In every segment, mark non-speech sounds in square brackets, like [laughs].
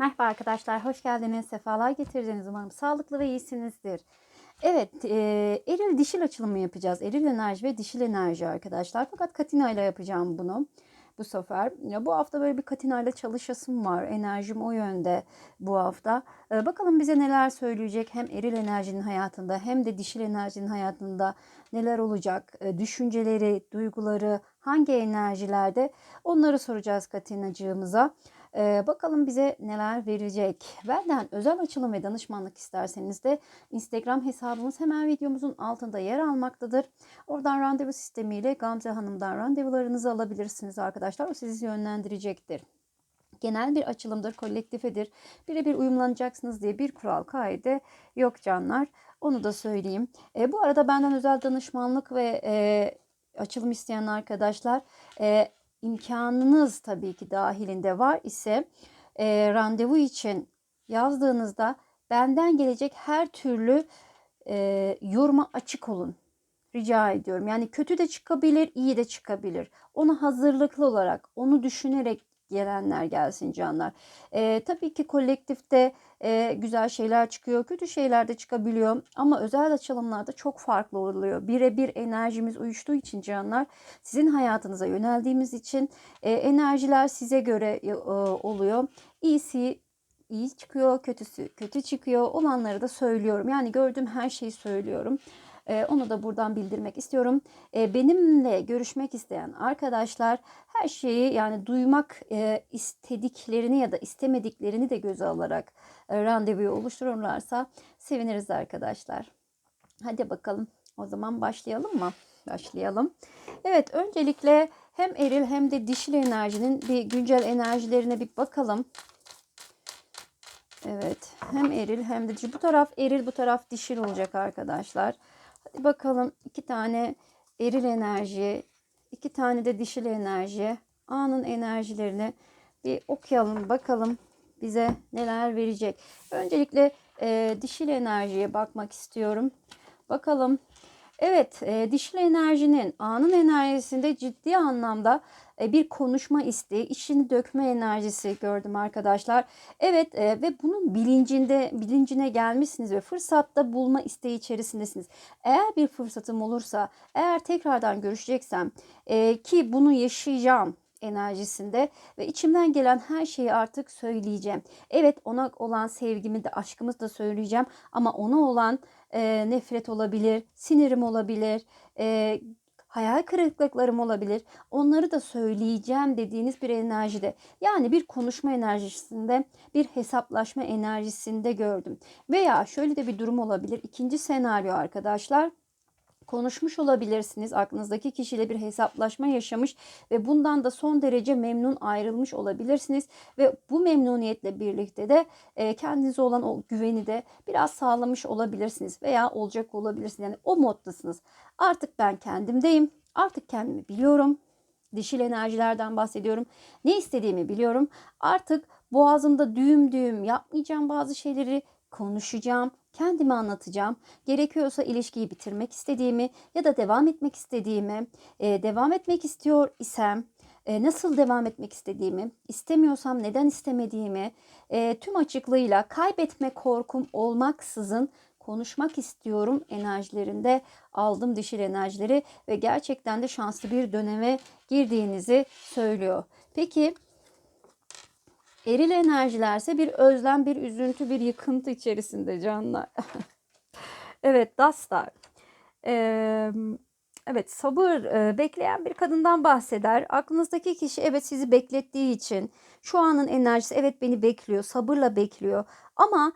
Merhaba arkadaşlar, hoş geldiniz. Sefalar getirdiniz. Umarım sağlıklı ve iyisinizdir. Evet, e, eril dişil açılımı yapacağız. Eril enerji ve dişil enerji arkadaşlar. Fakat Katina ile yapacağım bunu bu sefer. Ya bu hafta böyle bir Katina ile çalışasım var. Enerjim o yönde bu hafta. E, bakalım bize neler söyleyecek. Hem eril enerjinin hayatında hem de dişil enerjinin hayatında neler olacak? E, düşünceleri, duyguları hangi enerjilerde? Onları soracağız Katinacığımıza. Ee, bakalım bize neler verecek. Benden özel açılım ve danışmanlık isterseniz de Instagram hesabımız hemen videomuzun altında yer almaktadır. Oradan randevu sistemiyle Gamze Hanım'dan randevularınızı alabilirsiniz arkadaşlar. O sizi yönlendirecektir. Genel bir açılımdır, kolektifedir. Birebir uyumlanacaksınız diye bir kural kaide yok canlar. Onu da söyleyeyim. E, bu arada benden özel danışmanlık ve e, açılım isteyen arkadaşlar e, imkanınız tabii ki dahilinde var ise e, randevu için yazdığınızda benden gelecek her türlü e, yoruma açık olun. Rica ediyorum. Yani kötü de çıkabilir, iyi de çıkabilir. Ona hazırlıklı olarak, onu düşünerek gelenler gelsin canlar. E, tabii ki kolektifte e, güzel şeyler çıkıyor, kötü şeyler de çıkabiliyor. Ama özel açılımlarda çok farklı oluyor. Birebir enerjimiz uyuştuğu için canlar, sizin hayatınıza yöneldiğimiz için e, enerjiler size göre e, oluyor. İyisi iyi çıkıyor, kötüsü kötü çıkıyor. Olanları da söylüyorum. Yani gördüğüm her şeyi söylüyorum. Ee, onu da buradan bildirmek istiyorum. Ee, benimle görüşmek isteyen arkadaşlar her şeyi yani duymak e, istediklerini ya da istemediklerini de göze alarak e, randevuyu oluştururlarsa seviniriz arkadaşlar. Hadi bakalım o zaman başlayalım mı? Başlayalım. Evet öncelikle hem eril hem de dişil enerjinin bir güncel enerjilerine bir bakalım. Evet hem eril hem de dişil. Bu taraf eril bu taraf dişil olacak arkadaşlar. Hadi bakalım iki tane eril enerji, iki tane de dişil enerji. Anın enerjilerini bir okuyalım bakalım bize neler verecek. Öncelikle e, dişil enerjiye bakmak istiyorum. Bakalım. Evet, e, dişil enerjinin anın enerjisinde ciddi anlamda bir konuşma isteği, işini dökme enerjisi gördüm arkadaşlar. Evet e, ve bunun bilincinde bilincine gelmişsiniz ve fırsatta bulma isteği içerisindesiniz. Eğer bir fırsatım olursa, eğer tekrardan görüşeceksem e, ki bunu yaşayacağım enerjisinde ve içimden gelen her şeyi artık söyleyeceğim. Evet ona olan sevgimi de aşkımı da söyleyeceğim ama ona olan e, nefret olabilir, sinirim olabilir, e, hayal kırıklıklarım olabilir. Onları da söyleyeceğim dediğiniz bir enerjide. Yani bir konuşma enerjisinde, bir hesaplaşma enerjisinde gördüm. Veya şöyle de bir durum olabilir. İkinci senaryo arkadaşlar konuşmuş olabilirsiniz. Aklınızdaki kişiyle bir hesaplaşma yaşamış ve bundan da son derece memnun ayrılmış olabilirsiniz ve bu memnuniyetle birlikte de e, kendinize olan o güveni de biraz sağlamış olabilirsiniz veya olacak olabilirsiniz. Yani o moddasınız. Artık ben kendimdeyim. Artık kendimi biliyorum. Dişil enerjilerden bahsediyorum. Ne istediğimi biliyorum. Artık boğazımda düğüm düğüm yapmayacağım bazı şeyleri konuşacağım, kendimi anlatacağım. Gerekiyorsa ilişkiyi bitirmek istediğimi ya da devam etmek istediğimi, e, devam etmek istiyor isem e, nasıl devam etmek istediğimi, istemiyorsam neden istemediğimi e, tüm açıklığıyla kaybetme korkum olmaksızın konuşmak istiyorum enerjilerinde aldım dişil enerjileri ve gerçekten de şanslı bir döneme girdiğinizi söylüyor. Peki Eril enerjilerse bir özlem, bir üzüntü, bir yıkıntı içerisinde canlar. [laughs] evet, Dastar. Ee, evet, sabır e, bekleyen bir kadından bahseder. Aklınızdaki kişi evet sizi beklettiği için şu anın enerjisi evet beni bekliyor, sabırla bekliyor. Ama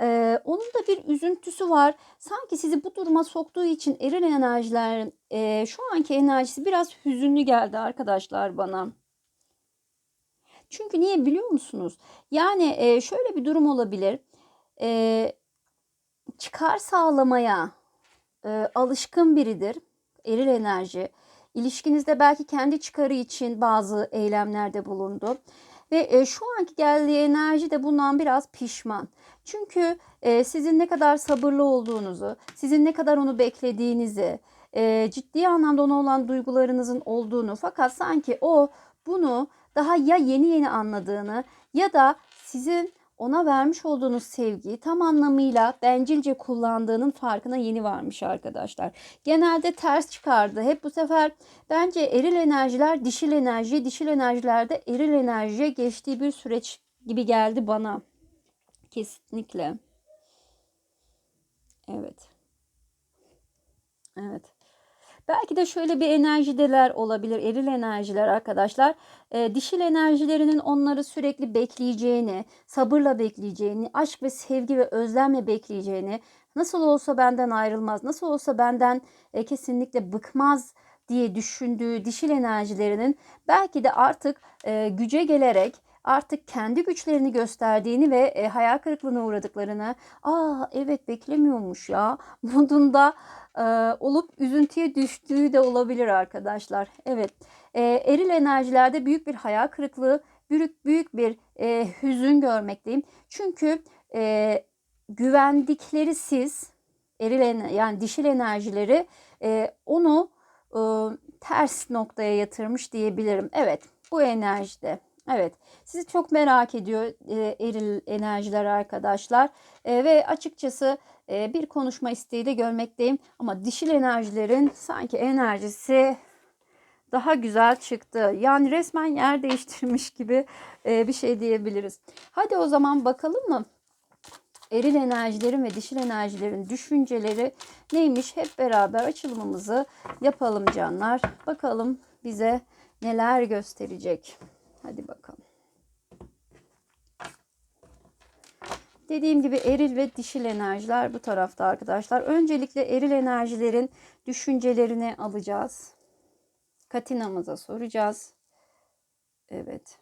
ee, onun da bir üzüntüsü var. Sanki sizi bu duruma soktuğu için eril enerjilerin e, şu anki enerjisi biraz hüzünlü geldi arkadaşlar bana. Çünkü niye biliyor musunuz? Yani e, şöyle bir durum olabilir. E, çıkar sağlamaya e, alışkın biridir. Eril enerji. İlişkinizde belki kendi çıkarı için bazı eylemlerde bulundu. Ve e, şu anki geldiği enerji de bundan biraz pişman. Çünkü e, sizin ne kadar sabırlı olduğunuzu, sizin ne kadar onu beklediğinizi, e, ciddi anlamda ona olan duygularınızın olduğunu fakat sanki o bunu daha ya yeni yeni anladığını ya da sizin ona vermiş olduğunuz sevgiyi tam anlamıyla bencilce kullandığının farkına yeni varmış arkadaşlar. Genelde ters çıkardı. Hep bu sefer bence eril enerjiler dişil enerji, dişil enerjilerde eril enerjiye geçtiği bir süreç gibi geldi bana. Kesinlikle. Evet. Evet. Belki de şöyle bir enerjideler olabilir. Eril enerjiler arkadaşlar. E, dişil enerjilerinin onları sürekli bekleyeceğini, sabırla bekleyeceğini, aşk ve sevgi ve özlemle bekleyeceğini, nasıl olsa benden ayrılmaz, nasıl olsa benden e, kesinlikle bıkmaz diye düşündüğü dişil enerjilerinin belki de artık e, güce gelerek artık kendi güçlerini gösterdiğini ve e, hayal kırıklığına uğradıklarını, aa evet beklemiyormuş ya [laughs] modunda e, olup üzüntüye düştüğü de olabilir arkadaşlar. Evet, e, eril enerjilerde büyük bir hayal kırıklığı, büyük büyük bir e, hüzün görmekteyim. Çünkü e, güvendikleri siz, eril yani dişil enerjileri e, onu e, ters noktaya yatırmış diyebilirim. Evet, bu enerjide. Evet, sizi çok merak ediyor e, eril enerjiler arkadaşlar e, ve açıkçası e, bir konuşma isteği de görmekteyim ama dişil enerjilerin sanki enerjisi daha güzel çıktı. Yani resmen yer [laughs] değiştirmiş gibi e, bir şey diyebiliriz. Hadi o zaman bakalım mı? Eril enerjilerin ve dişil enerjilerin düşünceleri neymiş? Hep beraber açılımımızı yapalım canlar. Bakalım bize neler gösterecek. Hadi bakalım. Dediğim gibi eril ve dişil enerjiler bu tarafta arkadaşlar. Öncelikle eril enerjilerin düşüncelerini alacağız. Katinamıza soracağız. Evet.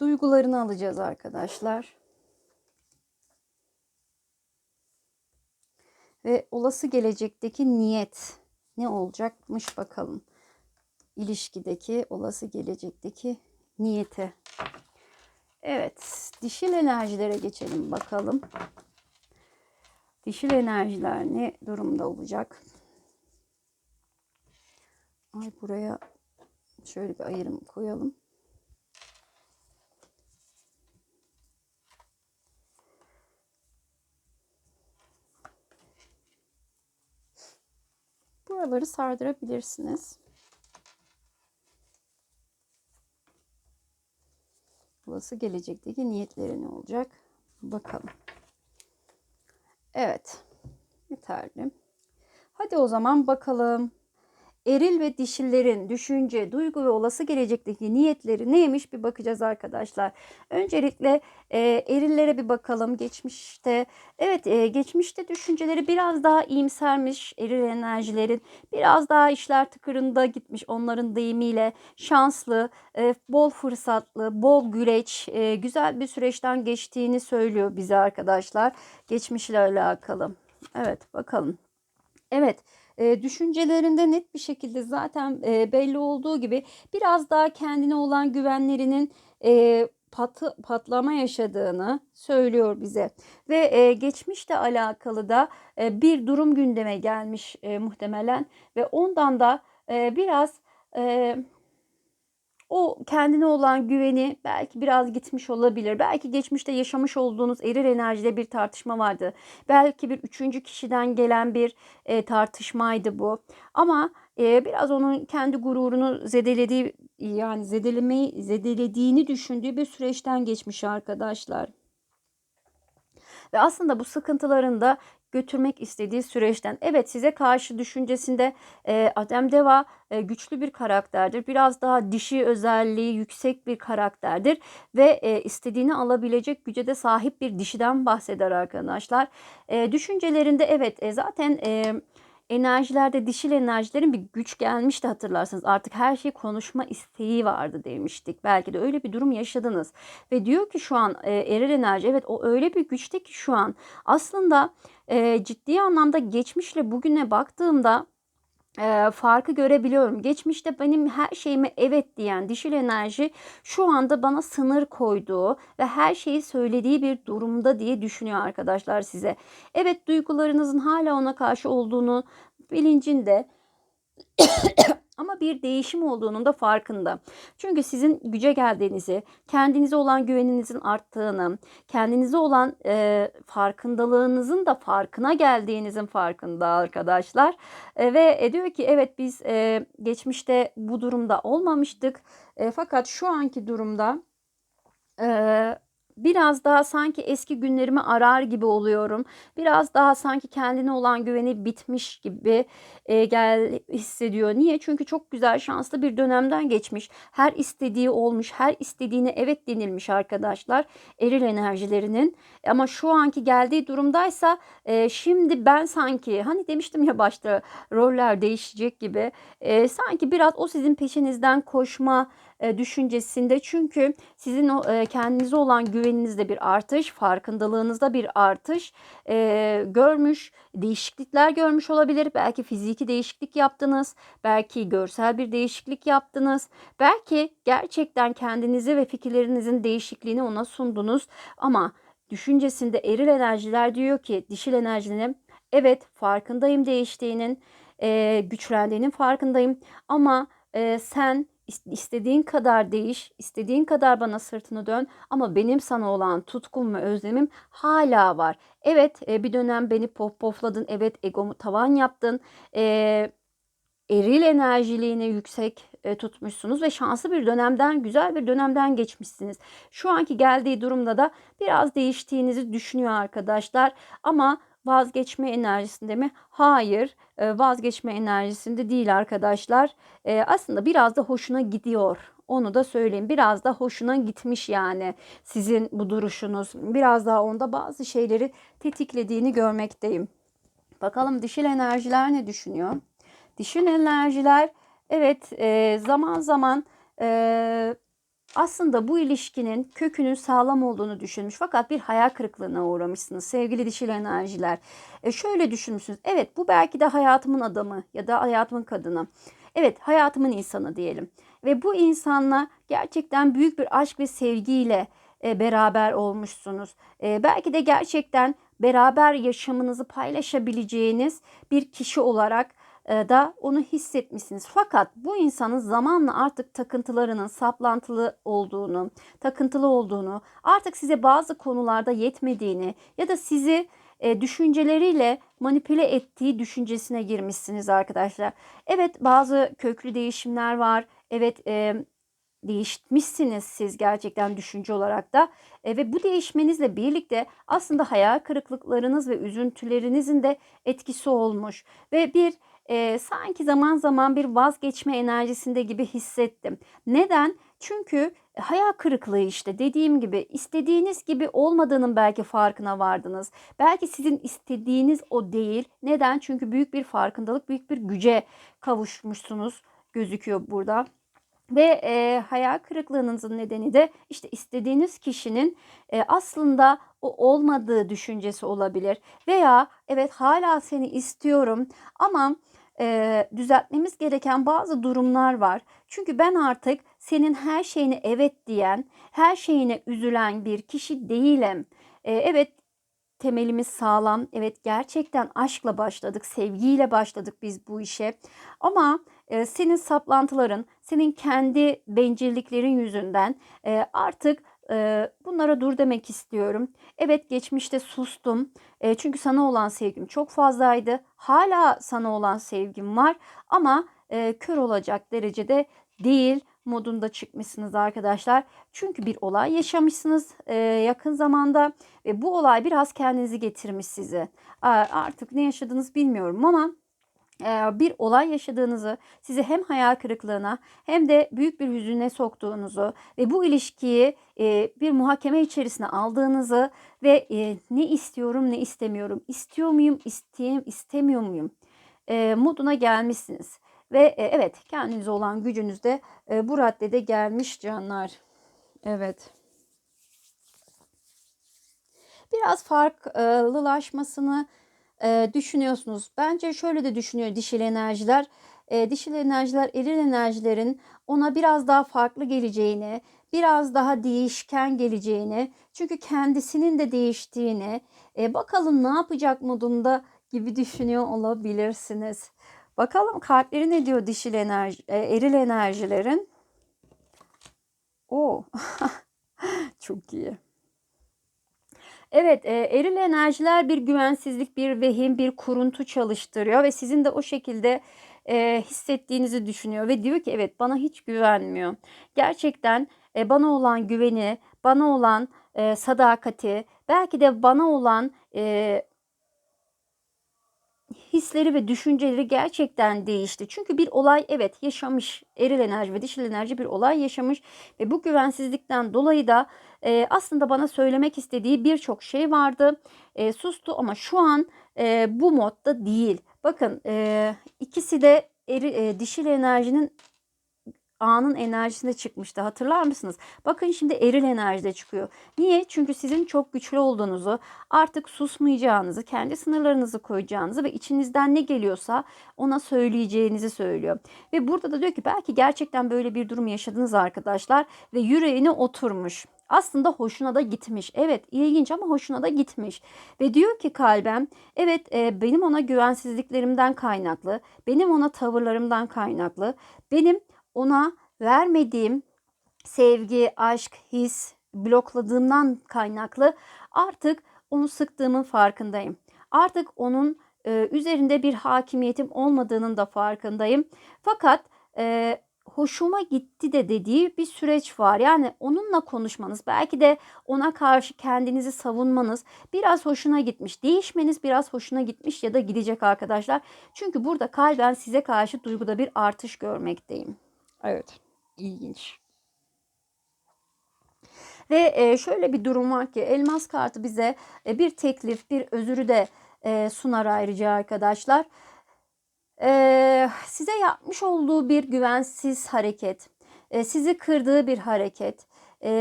Duygularını alacağız arkadaşlar. Ve olası gelecekteki niyet ne olacakmış bakalım. İlişkideki olası gelecekteki niyeti. Evet, dişil enerjilere geçelim bakalım. Dişil enerjiler ne durumda olacak? Ay buraya şöyle bir ayrım koyalım. Buraları sardırabilirsiniz. Olası gelecekteki niyetleri ne olacak? Bakalım. Evet. Yeterli. Hadi o zaman bakalım eril ve dişillerin düşünce, duygu ve olası gelecekteki niyetleri neymiş bir bakacağız arkadaşlar. Öncelikle e, erillere bir bakalım geçmişte. Evet e, geçmişte düşünceleri biraz daha iyimsermiş eril enerjilerin. Biraz daha işler tıkırında gitmiş onların deyimiyle. Şanslı, e, bol fırsatlı, bol güreç, e, güzel bir süreçten geçtiğini söylüyor bize arkadaşlar. Geçmişle alakalı. Evet bakalım. Evet e, düşüncelerinde net bir şekilde zaten e, belli olduğu gibi biraz daha kendine olan güvenlerinin e, patı, patlama yaşadığını söylüyor bize. Ve e, geçmişle alakalı da e, bir durum gündeme gelmiş e, muhtemelen ve ondan da e, biraz e, o kendine olan güveni belki biraz gitmiş olabilir. Belki geçmişte yaşamış olduğunuz eril enerjide bir tartışma vardı. Belki bir üçüncü kişiden gelen bir e, tartışmaydı bu. Ama e, biraz onun kendi gururunu zedelediği yani zedelemeyi zedelediğini düşündüğü bir süreçten geçmiş arkadaşlar. Ve aslında bu sıkıntıların da götürmek istediği süreçten. Evet size karşı düşüncesinde e, Adem Deva e, güçlü bir karakterdir. Biraz daha dişi özelliği yüksek bir karakterdir ve e, istediğini alabilecek güce de sahip bir dişiden bahseder arkadaşlar. E, düşüncelerinde evet e, zaten e, enerjilerde dişil enerjilerin bir güç gelmişti hatırlarsanız. Artık her şey konuşma isteği vardı demiştik. Belki de öyle bir durum yaşadınız. Ve diyor ki şu an e, eril enerji evet o öyle bir güçte ki şu an aslında e, ciddi anlamda geçmişle bugüne baktığımda e, farkı görebiliyorum. Geçmişte benim her şeyime evet diyen dişil enerji şu anda bana sınır koyduğu ve her şeyi söylediği bir durumda diye düşünüyor arkadaşlar size. Evet duygularınızın hala ona karşı olduğunu bilincinde ama bir değişim olduğunun da farkında. Çünkü sizin güce geldiğinizi, kendinize olan güveninizin arttığını, kendinize olan e, farkındalığınızın da farkına geldiğinizin farkında arkadaşlar. E, ve e, diyor ki evet biz e, geçmişte bu durumda olmamıştık. E, fakat şu anki durumda e, biraz daha sanki eski günlerimi arar gibi oluyorum. Biraz daha sanki kendine olan güveni bitmiş gibi e, gel hissediyor. Niye? Çünkü çok güzel şanslı bir dönemden geçmiş. Her istediği olmuş, her istediğine evet denilmiş arkadaşlar. Eril enerjilerinin. Ama şu anki geldiği durumdaysa e, şimdi ben sanki hani demiştim ya başta roller değişecek gibi. E, sanki biraz o sizin peşinizden koşma düşüncesinde. Çünkü sizin e, kendinize olan güveninizde bir artış, farkındalığınızda bir artış e, görmüş, değişiklikler görmüş olabilir. Belki fiziki değişiklik yaptınız, belki görsel bir değişiklik yaptınız. Belki gerçekten kendinizi ve fikirlerinizin değişikliğini ona sundunuz ama düşüncesinde eril enerjiler diyor ki dişil enerjinin evet farkındayım değiştiğinin, e, güçlendiğinin farkındayım ama e, sen istediğin kadar değiş, istediğin kadar bana sırtını dön ama benim sana olan tutkum ve özlemim hala var. Evet e, bir dönem beni pop pofladın, evet egomu tavan yaptın, e, eril enerjiliğini yüksek e, tutmuşsunuz ve şanslı bir dönemden, güzel bir dönemden geçmişsiniz. Şu anki geldiği durumda da biraz değiştiğinizi düşünüyor arkadaşlar ama vazgeçme enerjisinde mi? Hayır, e, vazgeçme enerjisinde değil arkadaşlar. E, aslında biraz da hoşuna gidiyor. Onu da söyleyeyim. Biraz da hoşuna gitmiş yani sizin bu duruşunuz. Biraz daha onda bazı şeyleri tetiklediğini görmekteyim. Bakalım dişil enerjiler ne düşünüyor? Dişil enerjiler evet e, zaman zaman aslında bu ilişkinin kökünün sağlam olduğunu düşünmüş fakat bir hayal kırıklığına uğramışsınız sevgili dişil enerjiler. E şöyle düşünmüşsünüz. Evet bu belki de hayatımın adamı ya da hayatımın kadını. Evet hayatımın insanı diyelim. Ve bu insanla gerçekten büyük bir aşk ve sevgiyle e, beraber olmuşsunuz. E, belki de gerçekten beraber yaşamınızı paylaşabileceğiniz bir kişi olarak da onu hissetmişsiniz. Fakat bu insanın zamanla artık takıntılarının saplantılı olduğunu, takıntılı olduğunu, artık size bazı konularda yetmediğini ya da sizi e, düşünceleriyle manipüle ettiği düşüncesine girmişsiniz arkadaşlar. Evet bazı köklü değişimler var. Evet e, değişmişsiniz siz gerçekten düşünce olarak da e, ve bu değişmenizle birlikte aslında hayal kırıklıklarınız ve üzüntülerinizin de etkisi olmuş ve bir e, sanki zaman zaman bir vazgeçme enerjisinde gibi hissettim. Neden? Çünkü hayal kırıklığı işte dediğim gibi istediğiniz gibi olmadığının belki farkına vardınız. Belki sizin istediğiniz o değil. Neden? Çünkü büyük bir farkındalık, büyük bir güce kavuşmuşsunuz gözüküyor burada. Ve e, hayal kırıklığınızın nedeni de işte istediğiniz kişinin e, aslında o olmadığı düşüncesi olabilir. Veya evet hala seni istiyorum ama e, düzeltmemiz gereken bazı durumlar var. Çünkü ben artık senin her şeyine evet diyen, her şeyine üzülen bir kişi değilim. E, evet temelimiz sağlam. Evet gerçekten aşkla başladık, sevgiyle başladık biz bu işe. Ama e, senin saplantıların, senin kendi bencilliklerin yüzünden e, artık bunlara dur demek istiyorum. Evet geçmişte sustum. Çünkü sana olan sevgim çok fazlaydı. Hala sana olan sevgim var ama kör olacak derecede değil modunda çıkmışsınız arkadaşlar. Çünkü bir olay yaşamışsınız yakın zamanda ve bu olay biraz kendinizi getirmiş sizi. Artık ne yaşadınız bilmiyorum ama bir olay yaşadığınızı, sizi hem hayal kırıklığına hem de büyük bir hüzüne soktuğunuzu ve bu ilişkiyi bir muhakeme içerisine aldığınızı ve ne istiyorum ne istemiyorum, istiyor muyum, isteyeyim, istemiyor muyum moduna gelmişsiniz. Ve evet kendinize olan gücünüz de bu raddede gelmiş canlar. Evet. Biraz farklılaşmasını e, düşünüyorsunuz. Bence şöyle de düşünüyor dişil enerjiler. E, dişil enerjiler eril enerjilerin ona biraz daha farklı geleceğini, biraz daha değişken geleceğini, çünkü kendisinin de değiştiğini, e, bakalım ne yapacak modunda gibi düşünüyor olabilirsiniz. Bakalım kalpleri ne diyor dişil enerji, e, eril enerjilerin? Oo. [laughs] Çok iyi. Evet, e, eril enerjiler bir güvensizlik, bir vehim, bir kuruntu çalıştırıyor ve sizin de o şekilde e, hissettiğinizi düşünüyor ve diyor ki evet bana hiç güvenmiyor. Gerçekten e, bana olan güveni, bana olan e, sadakati, belki de bana olan e, hisleri ve düşünceleri gerçekten değişti. Çünkü bir olay evet yaşamış. Eril enerji ve dişil enerji bir olay yaşamış ve bu güvensizlikten dolayı da e, aslında bana söylemek istediği birçok şey vardı. E, sustu ama şu an e, bu modda değil. Bakın e, ikisi de eri, e, dişil enerjinin anın enerjisinde çıkmıştı. Hatırlar mısınız? Bakın şimdi eril enerjide çıkıyor. Niye? Çünkü sizin çok güçlü olduğunuzu, artık susmayacağınızı, kendi sınırlarınızı koyacağınızı ve içinizden ne geliyorsa ona söyleyeceğinizi söylüyor. Ve burada da diyor ki belki gerçekten böyle bir durum yaşadınız arkadaşlar ve yüreğine oturmuş. Aslında hoşuna da gitmiş. Evet ilginç ama hoşuna da gitmiş. Ve diyor ki kalbem evet e, benim ona güvensizliklerimden kaynaklı, benim ona tavırlarımdan kaynaklı, benim ona vermediğim sevgi, aşk, his blokladığımdan kaynaklı artık onu sıktığımın farkındayım. Artık onun e, üzerinde bir hakimiyetim olmadığının da farkındayım. Fakat e, hoşuma gitti de dediği bir süreç var. Yani onunla konuşmanız, belki de ona karşı kendinizi savunmanız biraz hoşuna gitmiş. Değişmeniz biraz hoşuna gitmiş ya da gidecek arkadaşlar. Çünkü burada kalben size karşı duyguda bir artış görmekteyim. Evet, ilginç. Ve e, şöyle bir durum var ki elmas kartı bize e, bir teklif, bir özürü de e, sunar ayrıca arkadaşlar. Size yapmış olduğu bir güvensiz hareket, sizi kırdığı bir hareket,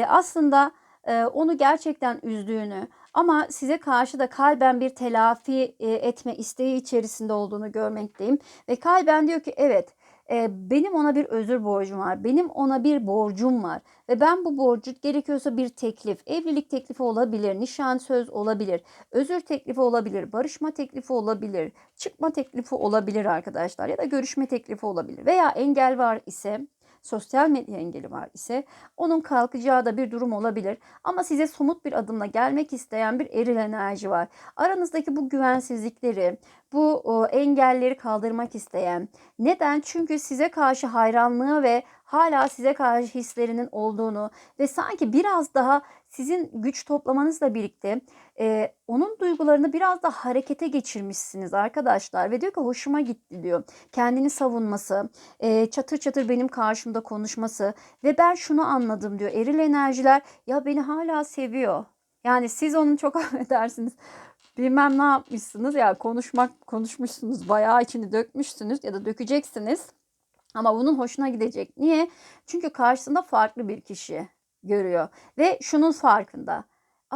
aslında onu gerçekten üzdüğünü ama size karşı da kalben bir telafi etme isteği içerisinde olduğunu görmekteyim. Ve kalben diyor ki evet benim ona bir özür borcum var. Benim ona bir borcum var. Ve ben bu borcu gerekiyorsa bir teklif, evlilik teklifi olabilir, nişan söz olabilir, özür teklifi olabilir, barışma teklifi olabilir, çıkma teklifi olabilir arkadaşlar ya da görüşme teklifi olabilir. Veya engel var ise sosyal medya engeli var ise onun kalkacağı da bir durum olabilir. Ama size somut bir adımla gelmek isteyen bir eril enerji var. Aranızdaki bu güvensizlikleri, bu engelleri kaldırmak isteyen. Neden? Çünkü size karşı hayranlığı ve hala size karşı hislerinin olduğunu ve sanki biraz daha sizin güç toplamanızla birlikte e, onun duygularını biraz da harekete geçirmişsiniz arkadaşlar ve diyor ki hoşuma gitti diyor. Kendini savunması, e, çatır çatır benim karşımda konuşması ve ben şunu anladım diyor. Eril enerjiler ya beni hala seviyor. Yani siz onun çok [laughs] affedersiniz bilmem ne yapmışsınız ya konuşmak konuşmuşsunuz bayağı içini dökmüşsünüz ya da dökeceksiniz. Ama bunun hoşuna gidecek. Niye? Çünkü karşısında farklı bir kişi görüyor ve şunun farkında.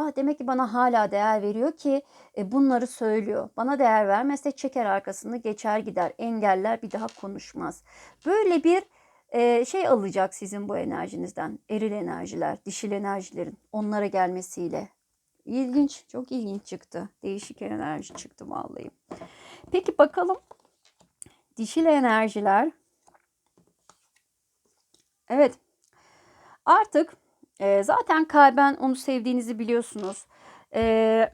Ah demek ki bana hala değer veriyor ki e, bunları söylüyor. Bana değer vermezse çeker arkasını geçer gider. Engeller bir daha konuşmaz. Böyle bir e, şey alacak sizin bu enerjinizden. Eril enerjiler, dişil enerjilerin onlara gelmesiyle. İlginç, çok ilginç çıktı. Değişik enerji çıktı vallahi. Peki bakalım dişil enerjiler. Evet. Artık e, zaten kalben onu sevdiğinizi biliyorsunuz. E,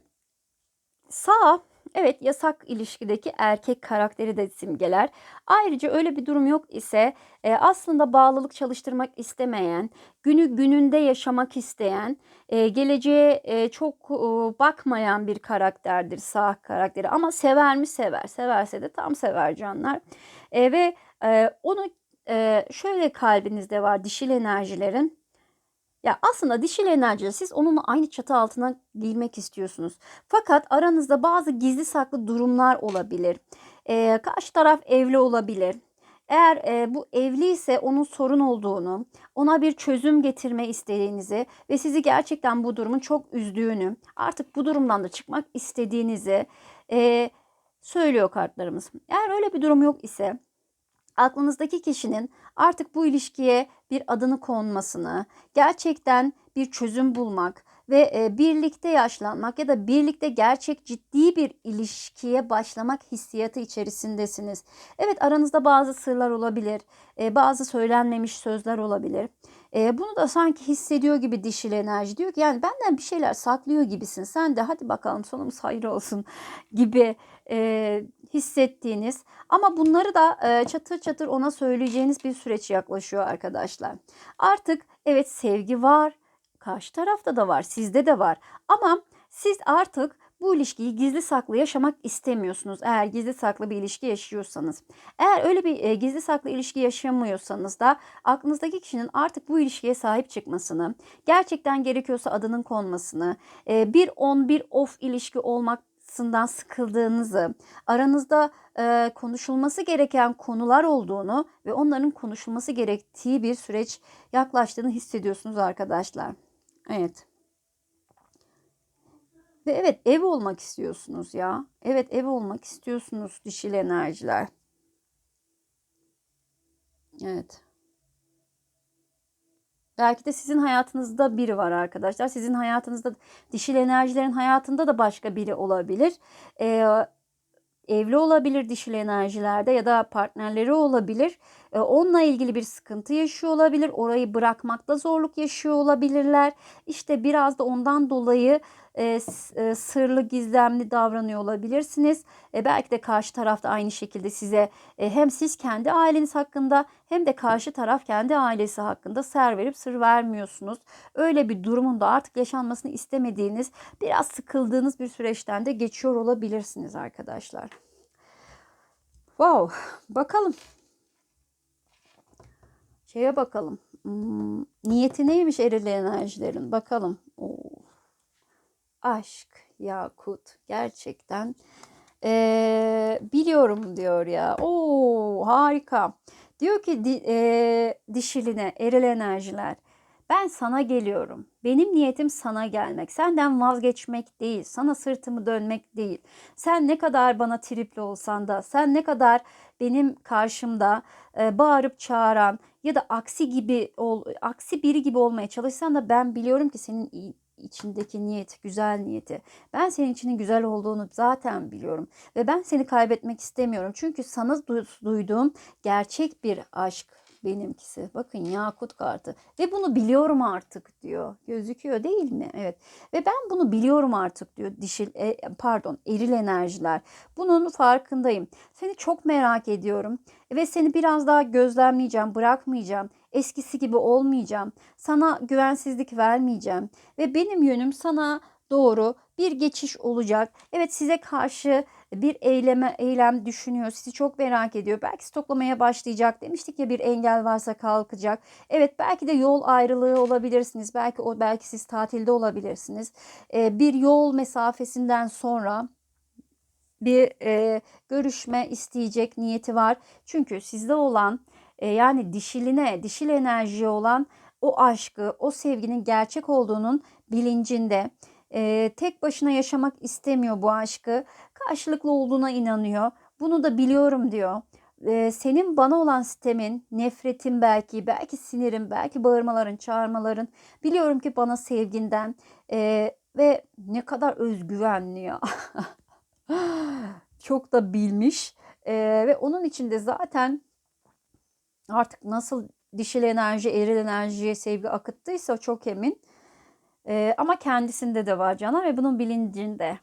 sağ Evet yasak ilişkideki erkek karakteri de simgeler. Ayrıca öyle bir durum yok ise e, aslında bağlılık çalıştırmak istemeyen, günü gününde yaşamak isteyen, e, geleceğe e, çok e, bakmayan bir karakterdir sağ karakteri. Ama sever mi sever, severse de tam sever canlar. E, ve e, onu e, şöyle kalbinizde var dişil enerjilerin ya aslında dişil enerjiyle siz onunla aynı çatı altına girmek istiyorsunuz. Fakat aranızda bazı gizli saklı durumlar olabilir. Ee, karşı taraf evli olabilir. Eğer e, bu evli ise onun sorun olduğunu, ona bir çözüm getirme istediğinizi ve sizi gerçekten bu durumun çok üzdüğünü, artık bu durumdan da çıkmak istediğinizi, e, söylüyor kartlarımız. Eğer öyle bir durum yok ise aklınızdaki kişinin artık bu ilişkiye bir adını konmasını, gerçekten bir çözüm bulmak ve e, birlikte yaşlanmak ya da birlikte gerçek ciddi bir ilişkiye başlamak hissiyatı içerisindesiniz. Evet aranızda bazı sırlar olabilir, e, bazı söylenmemiş sözler olabilir. E, bunu da sanki hissediyor gibi dişil enerji diyor ki yani benden bir şeyler saklıyor gibisin. Sen de hadi bakalım sonumuz hayır olsun [laughs] gibi e, hissettiğiniz ama bunları da e, çatır çatır ona söyleyeceğiniz bir süreç yaklaşıyor arkadaşlar. Artık evet sevgi var, karşı tarafta da var, sizde de var ama siz artık bu ilişkiyi gizli saklı yaşamak istemiyorsunuz. Eğer gizli saklı bir ilişki yaşıyorsanız. Eğer öyle bir e, gizli saklı ilişki yaşamıyorsanız da aklınızdaki kişinin artık bu ilişkiye sahip çıkmasını, gerçekten gerekiyorsa adının konmasını, e, bir on bir off ilişki olmak olmasından sıkıldığınızı, aranızda e, konuşulması gereken konular olduğunu ve onların konuşulması gerektiği bir süreç yaklaştığını hissediyorsunuz arkadaşlar. Evet. Ve evet ev olmak istiyorsunuz ya. Evet ev olmak istiyorsunuz dişil enerjiler. Evet. Belki de sizin hayatınızda biri var arkadaşlar. Sizin hayatınızda dişil enerjilerin hayatında da başka biri olabilir. Ee, evli olabilir dişil enerjilerde ya da partnerleri olabilir. Ee, onunla ilgili bir sıkıntı yaşıyor olabilir. Orayı bırakmakta zorluk yaşıyor olabilirler. İşte biraz da ondan dolayı e, e, sırlı gizlemli davranıyor olabilirsiniz. E, belki de karşı tarafta aynı şekilde size e, hem siz kendi aileniz hakkında hem de karşı taraf kendi ailesi hakkında ser verip sır vermiyorsunuz. Öyle bir durumun da artık yaşanmasını istemediğiniz, biraz sıkıldığınız bir süreçten de geçiyor olabilirsiniz arkadaşlar. Wow, bakalım. Şeye bakalım. Hmm, niyeti neymiş eril enerjilerin? Bakalım. Aşk, yakut gerçekten ee, biliyorum diyor ya. Oo harika. Diyor ki di, e, dişiline eril enerjiler. Ben sana geliyorum. Benim niyetim sana gelmek. Senden vazgeçmek değil. Sana sırtımı dönmek değil. Sen ne kadar bana tripli olsan da, sen ne kadar benim karşımda e, bağırıp çağıran ya da aksi gibi ol, aksi biri gibi olmaya çalışsan da ben biliyorum ki senin içindeki niyet, güzel niyeti. Ben senin içinin güzel olduğunu zaten biliyorum ve ben seni kaybetmek istemiyorum. Çünkü sana duyduğum gerçek bir aşk benimkisi. Bakın yakut kartı ve bunu biliyorum artık diyor. Gözüküyor değil mi? Evet. Ve ben bunu biliyorum artık diyor dişil e, pardon eril enerjiler. Bunun farkındayım. Seni çok merak ediyorum ve seni biraz daha gözlemleyeceğim, bırakmayacağım. Eskisi gibi olmayacağım. Sana güvensizlik vermeyeceğim ve benim yönüm sana doğru bir geçiş olacak. Evet size karşı bir eyleme eylem düşünüyor. Sizi çok merak ediyor. Belki stoklamaya başlayacak. Demiştik ya bir engel varsa kalkacak. Evet belki de yol ayrılığı olabilirsiniz. Belki o belki siz tatilde olabilirsiniz. Ee, bir yol mesafesinden sonra bir e, görüşme isteyecek niyeti var. Çünkü sizde olan e, yani dişiline, dişil enerji olan o aşkı, o sevginin gerçek olduğunun bilincinde. E, tek başına yaşamak istemiyor bu aşkı. Karşılıklı olduğuna inanıyor. Bunu da biliyorum diyor. E, senin bana olan sistemin, nefretin belki, belki sinirin, belki bağırmaların, çağırmaların. Biliyorum ki bana sevginden e, ve ne kadar özgüvenli ya. [laughs] Çok da bilmiş. E, ve onun içinde zaten artık nasıl dişil enerji, eril enerjiye sevgi akıttıysa çok emin. Ee, ama kendisinde de var cana ve bunun bilincinde,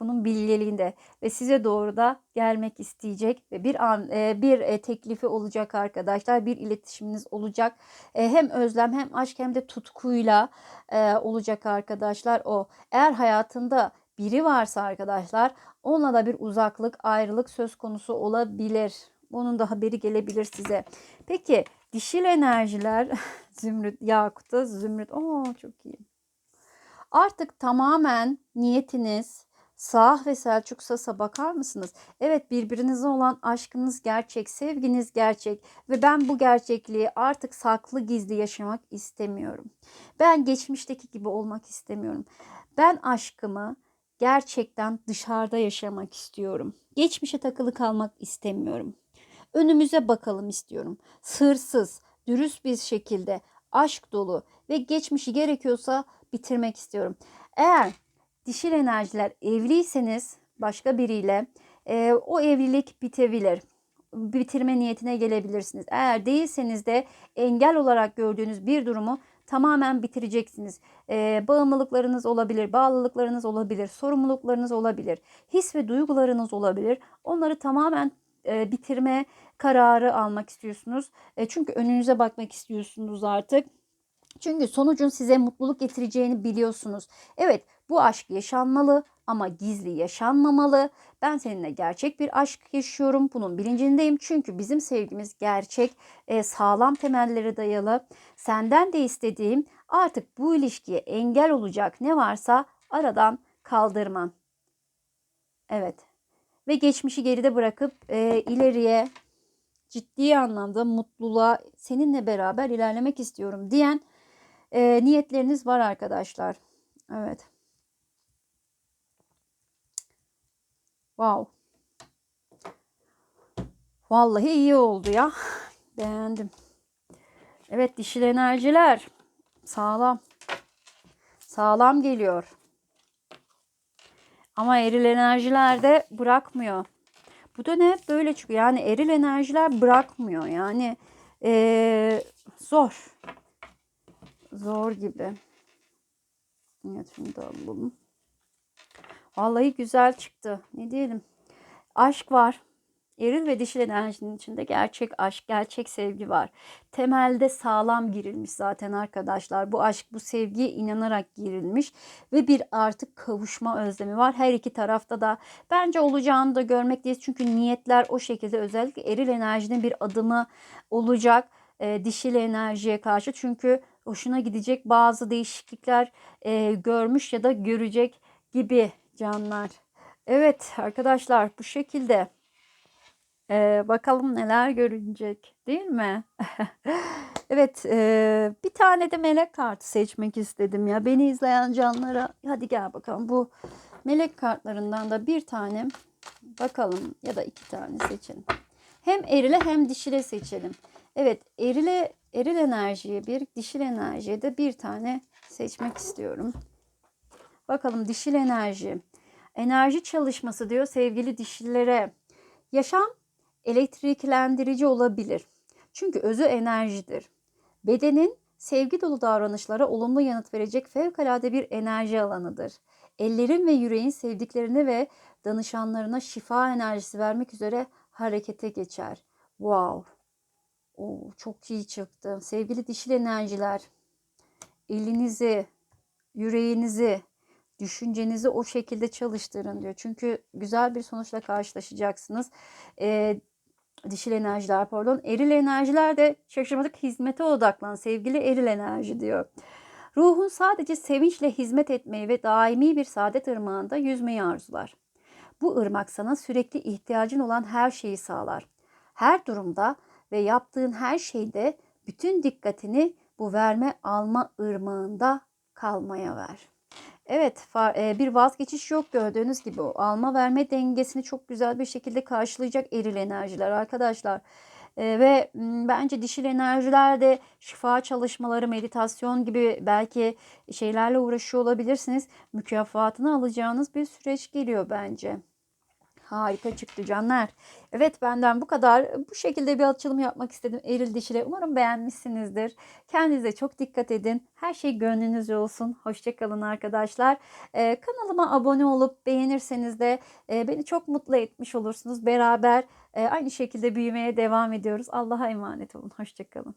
bunun bilgeliğinde ve size doğru da gelmek isteyecek ve bir an e, bir e, teklifi olacak arkadaşlar, bir iletişiminiz olacak. E, hem özlem hem aşk hem de tutkuyla e, olacak arkadaşlar o. Eğer hayatında biri varsa arkadaşlar onunla da bir uzaklık, ayrılık söz konusu olabilir. Bunun da haberi gelebilir size. Peki dişil enerjiler [laughs] zümrüt, yakuta, zümrüt. Oo çok iyi. Artık tamamen niyetiniz Sağ ve Selçuk Sas'a bakar mısınız? Evet birbirinize olan aşkınız gerçek, sevginiz gerçek ve ben bu gerçekliği artık saklı gizli yaşamak istemiyorum. Ben geçmişteki gibi olmak istemiyorum. Ben aşkımı gerçekten dışarıda yaşamak istiyorum. Geçmişe takılı kalmak istemiyorum. Önümüze bakalım istiyorum. Sırsız, dürüst bir şekilde, aşk dolu ve geçmişi gerekiyorsa bitirmek istiyorum. Eğer dişil enerjiler evliyseniz başka biriyle e, o evlilik bitebilir. Bitirme niyetine gelebilirsiniz. Eğer değilseniz de engel olarak gördüğünüz bir durumu tamamen bitireceksiniz. E, bağımlılıklarınız olabilir, bağlılıklarınız olabilir, sorumluluklarınız olabilir, his ve duygularınız olabilir. Onları tamamen e, bitirme kararı almak istiyorsunuz. E, çünkü önünüze bakmak istiyorsunuz artık. Çünkü sonucun size mutluluk getireceğini biliyorsunuz. Evet bu aşk yaşanmalı ama gizli yaşanmamalı. Ben seninle gerçek bir aşk yaşıyorum. Bunun bilincindeyim. Çünkü bizim sevgimiz gerçek, e, sağlam temellere dayalı. Senden de istediğim artık bu ilişkiye engel olacak ne varsa aradan kaldırman. Evet. Ve geçmişi geride bırakıp e, ileriye ciddi anlamda mutluluğa seninle beraber ilerlemek istiyorum diyen e, niyetleriniz var arkadaşlar. Evet. Wow. Vallahi iyi oldu ya. [laughs] Beğendim. Evet dişil enerjiler. Sağlam. Sağlam geliyor. Ama eril enerjiler de bırakmıyor. Bu da ne? Böyle çıkıyor. Yani eril enerjiler bırakmıyor. Yani ee, zor. Zor gibi. Evet şunu da alalım. Vallahi güzel çıktı. Ne diyelim. Aşk var. Eril ve dişil enerjinin içinde gerçek aşk, gerçek sevgi var. Temelde sağlam girilmiş zaten arkadaşlar. Bu aşk, bu sevgiye inanarak girilmiş ve bir artık kavuşma özlemi var. Her iki tarafta da bence olacağını da görmekteyiz. Çünkü niyetler o şekilde özellikle eril enerjinin bir adımı olacak e, dişil enerjiye karşı. Çünkü hoşuna gidecek bazı değişiklikler e, görmüş ya da görecek gibi canlar. Evet arkadaşlar bu şekilde. Ee, bakalım neler görünecek değil mi? [laughs] evet e, bir tane de melek kartı seçmek istedim ya. Beni izleyen canlara hadi gel bakalım bu melek kartlarından da bir tane bakalım ya da iki tane seçelim. Hem erile hem dişile seçelim. Evet erile eril enerjiye bir dişil enerjiye de bir tane seçmek istiyorum. Bakalım dişil enerji. Enerji çalışması diyor sevgili dişillere. Yaşam elektriklendirici olabilir. Çünkü özü enerjidir. Bedenin sevgi dolu davranışlara olumlu yanıt verecek fevkalade bir enerji alanıdır. Ellerin ve yüreğin sevdiklerine ve danışanlarına şifa enerjisi vermek üzere harekete geçer. Wow. Oo, çok iyi çıktı. Sevgili dişil enerjiler, elinizi, yüreğinizi, düşüncenizi o şekilde çalıştırın diyor. Çünkü güzel bir sonuçla karşılaşacaksınız. Ee, dişil enerjiler pardon. Eril enerjiler de şaşırmadık hizmete odaklan sevgili eril enerji diyor. Ruhun sadece sevinçle hizmet etmeyi ve daimi bir saadet ırmağında yüzmeyi arzular. Bu ırmak sana sürekli ihtiyacın olan her şeyi sağlar. Her durumda ve yaptığın her şeyde bütün dikkatini bu verme alma ırmağında kalmaya ver. Evet e, bir vazgeçiş yok gördüğünüz gibi o alma verme dengesini çok güzel bir şekilde karşılayacak eril enerjiler arkadaşlar. E, ve bence dişil enerjiler de şifa çalışmaları, meditasyon gibi belki şeylerle uğraşıyor olabilirsiniz. Mükafatını alacağınız bir süreç geliyor bence. Harika çıktı canlar. Evet benden bu kadar. Bu şekilde bir açılım yapmak istedim eril dişile. Umarım beğenmişsinizdir. Kendinize çok dikkat edin. Her şey gönlünüzce olsun. Hoşçakalın arkadaşlar. Ee, kanalıma abone olup beğenirseniz de e, beni çok mutlu etmiş olursunuz. Beraber e, aynı şekilde büyümeye devam ediyoruz. Allah'a emanet olun. Hoşçakalın.